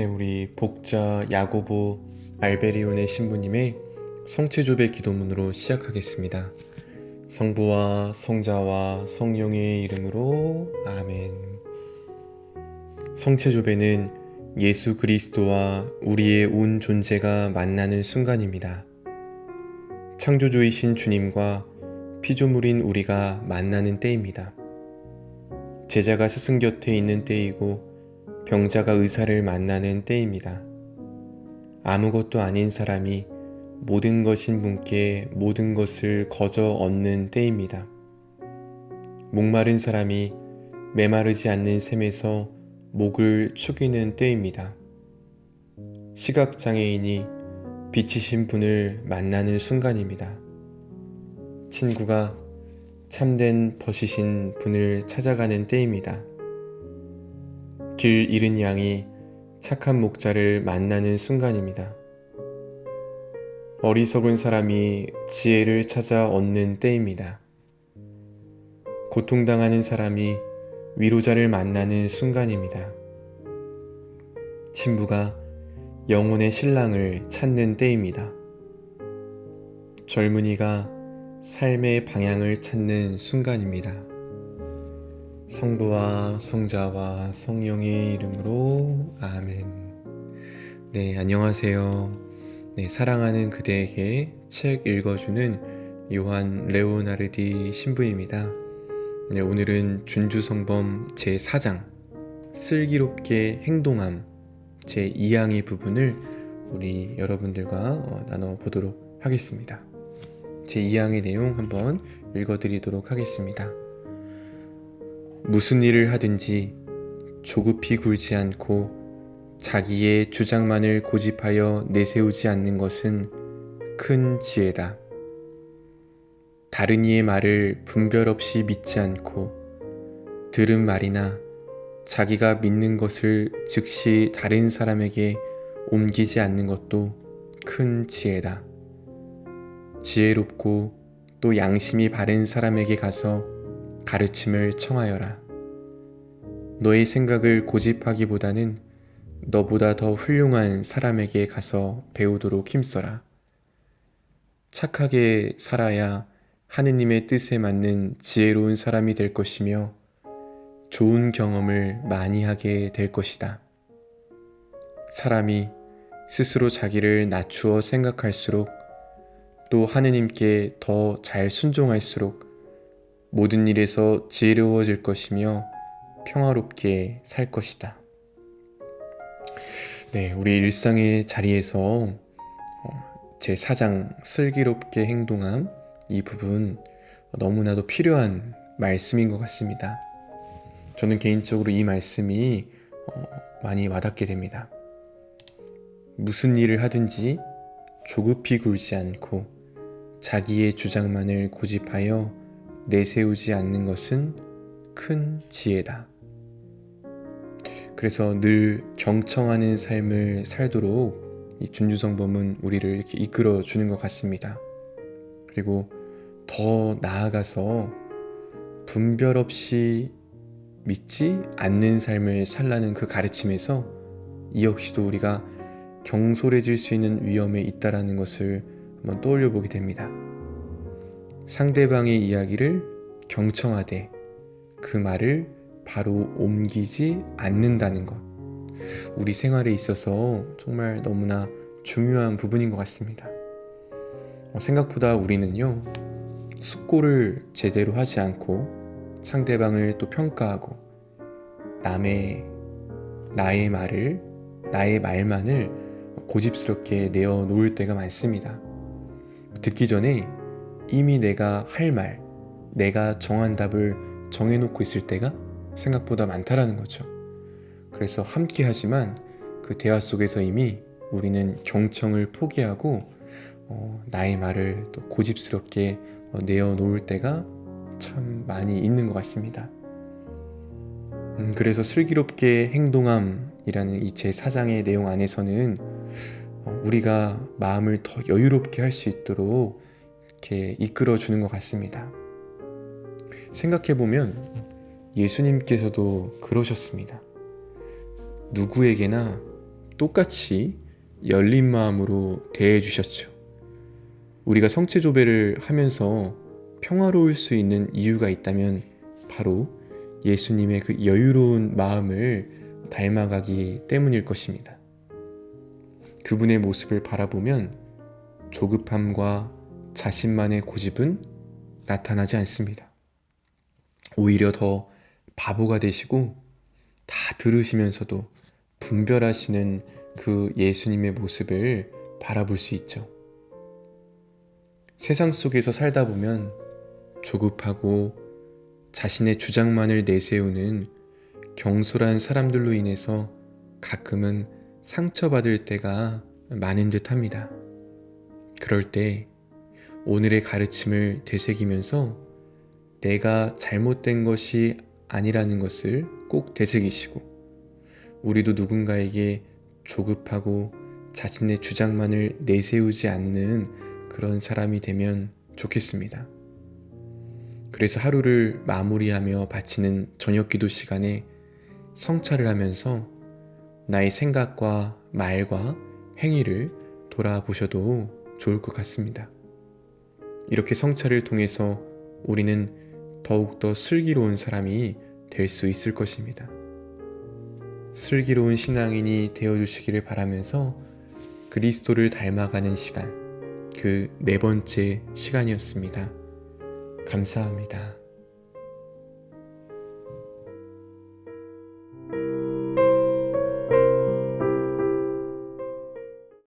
네, 우리 복자 야고보 알베리온의 신부님의 성체조배 기도문으로 시작하겠습니다. 성부와 성자와 성령의 이름으로 아멘. 성체조배는 예수 그리스도와 우리의 온 존재가 만나는 순간입니다. 창조주이신 주님과 피조물인 우리가 만나는 때입니다. 제자가 스승 곁에 있는 때이고 병자가 의사를 만나는 때입니다. 아무것도 아닌 사람이 모든 것인 분께 모든 것을 거저 얻는 때입니다. 목마른 사람이 메마르지 않는 샘에서 목을 축이는 때입니다. 시각장애인이 빛이신 분을 만나는 순간입니다. 친구가 참된 벗이신 분을 찾아가는 때입니다. 길 잃은 양이 착한 목자를 만나는 순간입니다. 어리석은 사람이 지혜를 찾아 얻는 때입니다. 고통당하는 사람이 위로자를 만나는 순간입니다. 신부가 영혼의 신랑을 찾는 때입니다. 젊은이가 삶의 방향을 찾는 순간입니다. 성부와 성자와 성령의 이름으로 아멘. 네, 안녕하세요. 네, 사랑하는 그대에게 책 읽어주는 요한 레오나르디 신부입니다. 네, 오늘은 준주성범 제4장 슬기롭게 행동함 제2항의 부분을 우리 여러분들과 어, 나눠 보도록 하겠습니다. 제2항의 내용 한번 읽어드리도록 하겠습니다. 무슨 일을 하든지 조급히 굴지 않고 자기의 주장만을 고집하여 내세우지 않는 것은 큰 지혜다. 다른 이의 말을 분별 없이 믿지 않고 들은 말이나 자기가 믿는 것을 즉시 다른 사람에게 옮기지 않는 것도 큰 지혜다. 지혜롭고 또 양심이 바른 사람에게 가서 가르침을 청하여라. 너의 생각을 고집하기보다는 너보다 더 훌륭한 사람에게 가서 배우도록 힘써라. 착하게 살아야 하느님의 뜻에 맞는 지혜로운 사람이 될 것이며 좋은 경험을 많이 하게 될 것이다. 사람이 스스로 자기를 낮추어 생각할수록 또 하느님께 더 잘 순종할수록 모든 일에서 지혜로워질 것이며 평화롭게 살 것이다. 네, 우리 일상의 자리에서 어, 제 사장 슬기롭게 행동함 이 부분 너무나도 필요한 말씀인 것 같습니다. 저는 개인적으로 이 말씀이 어, 많이 와닿게 됩니다. 무슨 일을 하든지 조급히 굴지 않고 자기의 주장만을 고집하여 내세우지 않는 것은 큰 지혜다. 그래서 늘 경청하는 삶을 살도록 이 준주성범은 우리를 이렇게 이끌어 주는 것 같습니다. 그리고 더 나아가서 분별 없이 믿지 않는 삶을 살라는 그 가르침에서 이 역시도 우리가 경솔해질 수 있는 위험에 있다라는 것을 한번 떠올려 보게 됩니다. 상대방의 이야기를 경청하되 그 말을 바로 옮기지 않는다는 것. 우리 생활에 있어서 정말 너무나 중요한 부분인 것 같습니다. 어, 생각보다 우리는요, 숙고를 제대로 하지 않고 상대방을 또 평가하고 남의, 나의 말을, 나의 말만을 고집스럽게 내어 놓을 때가 많습니다. 듣기 전에 이미 내가 할 말, 내가 정한 답을 정해놓고 있을 때가 생각보다 많다라는 거죠. 그래서 함께 하지만 그 대화 속에서 이미 우리는 경청을 포기하고 어, 나의 말을 또 고집스럽게 어, 내어 놓을 때가 참 많이 있는 것 같습니다. 음, 그래서 슬기롭게 행동함이라는 이 제 사장의 내용 안에서는 어, 우리가 마음을 더 여유롭게 할 수 있도록 이렇게 이끌어 주는 것 같습니다. 생각해 보면 예수님께서도 그러셨습니다. 누구에게나 똑같이 열린 마음으로 대해 주셨죠. 우리가 성체 조배를 하면서 평화로울 수 있는 이유가 있다면 바로 예수님의 그 여유로운 마음을 닮아가기 때문일 것입니다. 그분의 모습을 바라보면 조급함과 자신만의 고집은 나타나지 않습니다. 오히려 더 바보가 되시고 다 들으시면서도 분별하시는 그 예수님의 모습을 바라볼 수 있죠. 세상 속에서 살다 보면 조급하고 자신의 주장만을 내세우는 경솔한 사람들로 인해서 가끔은 상처받을 때가 많은 듯 합니다. 그럴 때 오늘의 가르침을 되새기면서 내가 잘못된 것이 아니라는 것을 꼭 되새기시고 우리도 누군가에게 조급하고 자신의 주장만을 내세우지 않는 그런 사람이 되면 좋겠습니다. 그래서 하루를 마무리하며 바치는 저녁 기도 시간에 성찰을 하면서 나의 생각과 말과 행위를 돌아보셔도 좋을 것 같습니다. 이렇게 성찰을 통해서 우리는 더욱더 슬기로운 사람이 될 수 있을 것입니다. 슬기로운 신앙인이 되어주시기를 바라면서 그리스도를 닮아가는 시간, 그 네 번째 시간이었습니다. 감사합니다.